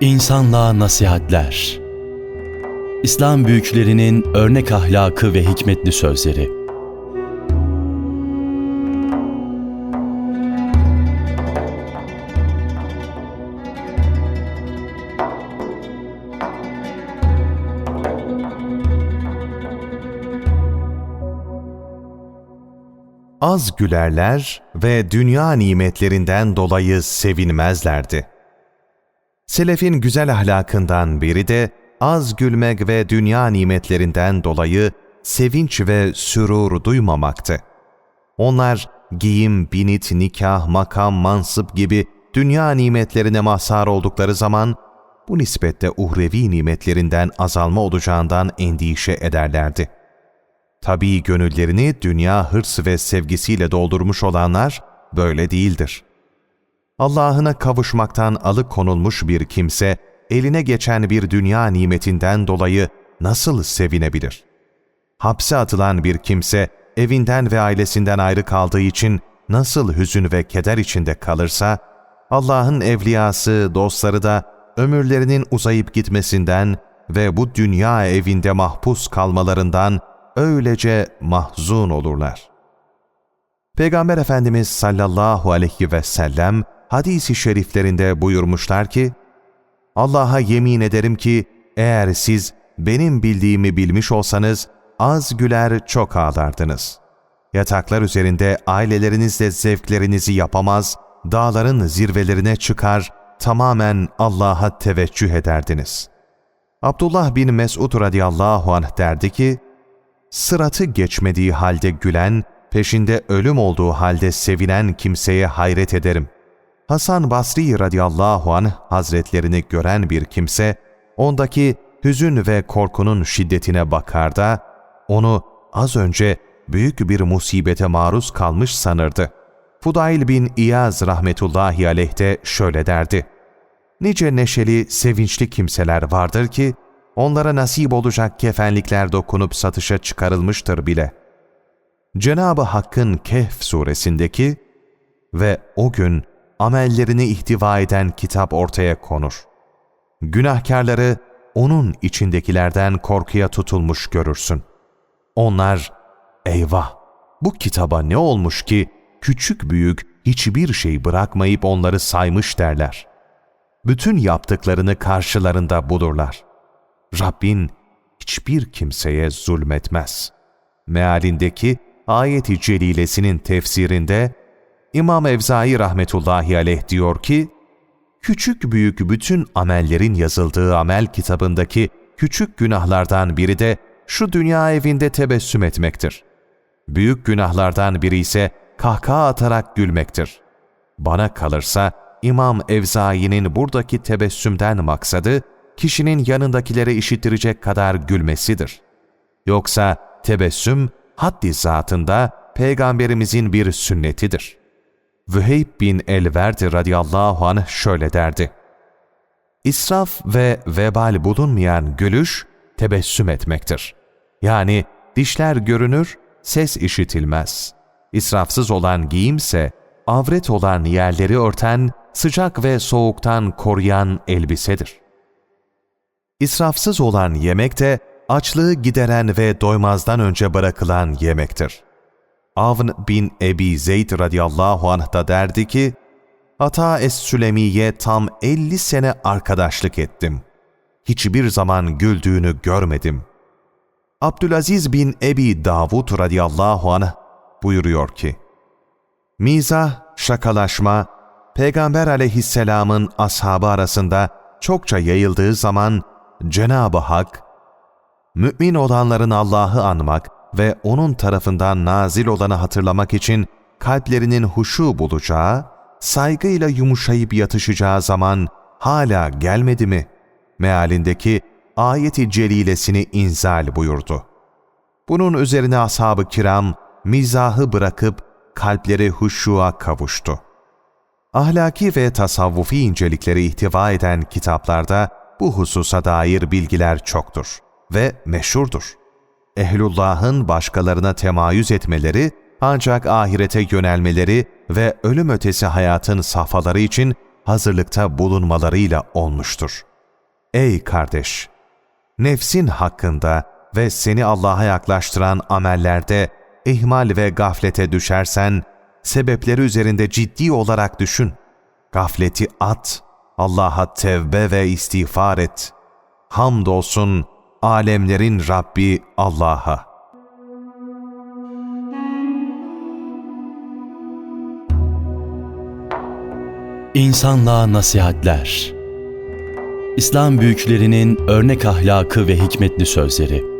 İnsanlığa nasihatler. İslam büyüklerinin örnek ahlakı ve hikmetli sözleri. Az gülerler ve dünya nimetlerinden dolayı sevinmezlerdi. Selefin güzel ahlakından biri de az gülmek ve dünya nimetlerinden dolayı sevinç ve sürur duymamaktı. Onlar giyim, binit, nikah, makam, mansıp gibi dünya nimetlerine mazhar oldukları zaman bu nispette uhrevi nimetlerinden azalma olacağından endişe ederlerdi. Tabii gönüllerini dünya hırsı ve sevgisiyle doldurmuş olanlar böyle değildir. Allah'ına kavuşmaktan alıkonulmuş bir kimse, eline geçen bir dünya nimetinden dolayı nasıl sevinebilir? Hapse atılan bir kimse, evinden ve ailesinden ayrı kaldığı için nasıl hüzün ve keder içinde kalırsa, Allah'ın evliyası, dostları da ömürlerinin uzayıp gitmesinden ve bu dünya evinde mahpus kalmalarından öylece mahzun olurlar. Peygamber Efendimiz sallallahu aleyhi ve sellem hadisi şeriflerinde buyurmuşlar ki, Allah'a yemin ederim ki eğer siz benim bildiğimi bilmiş olsanız az güler çok ağlardınız. Yataklar üzerinde ailelerinizle zevklerinizi yapamaz, dağların zirvelerine çıkar, tamamen Allah'a teveccüh ederdiniz. Abdullah bin Mesud radıyallahu anh derdi ki, Sıratı geçmediği halde gülen, peşinde ölüm olduğu halde sevinen kimseye hayret ederim. Hasan Basri radıyallahu anh hazretlerini gören bir kimse, ondaki hüzün ve korkunun şiddetine bakar da, onu az önce büyük bir musibete maruz kalmış sanırdı. Fudail bin İyaz rahmetullahi aleyh de şöyle derdi. Nice neşeli, sevinçli kimseler vardır ki, onlara nasip olacak kefenlikler dokunup satışa çıkarılmıştır bile. Cenab-ı Hakk'ın Kehf suresindeki ve o gün amellerini ihtiva eden kitap ortaya konur. Günahkarları onun içindekilerden korkuya tutulmuş görürsün. Onlar, eyvah bu kitaba ne olmuş ki küçük büyük hiçbir şey bırakmayıp onları saymış derler. Bütün yaptıklarını karşılarında bulurlar. Rabbin hiçbir kimseye zulmetmez. Mealindeki ayet-i celilesinin tefsirinde İmam Evzai rahmetullahi aleyh diyor ki, küçük büyük bütün amellerin yazıldığı amel kitabındaki küçük günahlardan biri de şu dünya evinde tebessüm etmektir. Büyük günahlardan biri ise kahkaha atarak gülmektir. Bana kalırsa İmam Evzai'nin buradaki tebessümden maksadı, kişinin yanındakilere işittirecek kadar gülmesidir. Yoksa tebessüm haddi zatında Peygamberimizin bir sünnetidir. Vüheyb bin el-Verdi radıyallahu anh şöyle derdi. İsraf ve vebal bulunmayan gülüş tebessüm etmektir. Yani dişler görünür, ses işitilmez. İsrafsız olan giyimse avret olan yerleri örten, sıcak ve soğuktan koruyan elbisedir. İsrafsız olan yemek de açlığı gideren ve doymazdan önce bırakılan yemektir. Avn bin Ebi Zeyd radıyallahu anh da derdi ki, Ata Es-Sülemi'ye tam 50 sene arkadaşlık ettim. Hiçbir zaman güldüğünü görmedim. Abdülaziz bin Ebi Davud radıyallahu anh buyuruyor ki, Mizah, şakalaşma, Peygamber aleyhisselamın ashabı arasında çokça yayıldığı zaman Cenab-ı Hak, mümin olanların Allah'ı anmak ve O'nun tarafından nazil olanı hatırlamak için kalplerinin huşu bulacağı, saygıyla yumuşayıp yatışacağı zaman hala gelmedi mi? Mealindeki ayeti celilesini inzal buyurdu. Bunun üzerine ashab-ı kiram mizahı bırakıp kalpleri huşuğa kavuştu. Ahlaki ve tasavvufi incelikleri ihtiva eden kitaplarda bu hususa dair bilgiler çoktur ve meşhurdur. Ehlullah'ın başkalarına temayüz etmeleri ancak ahirete yönelmeleri ve ölüm ötesi hayatın safhaları için hazırlıkta bulunmalarıyla olmuştur. Ey kardeş! Nefsin hakkında ve seni Allah'a yaklaştıran amellerde ihmal ve gaflete düşersen, sebepleri üzerinde ciddi olarak düşün. Gafleti at, Allah'a tevbe ve istiğfar et. Hamdolsun alemlerin Rabbi Allah'a. İnsanlığa nasihatler. İslam büyüklerinin örnek ahlakı ve hikmetli sözleri.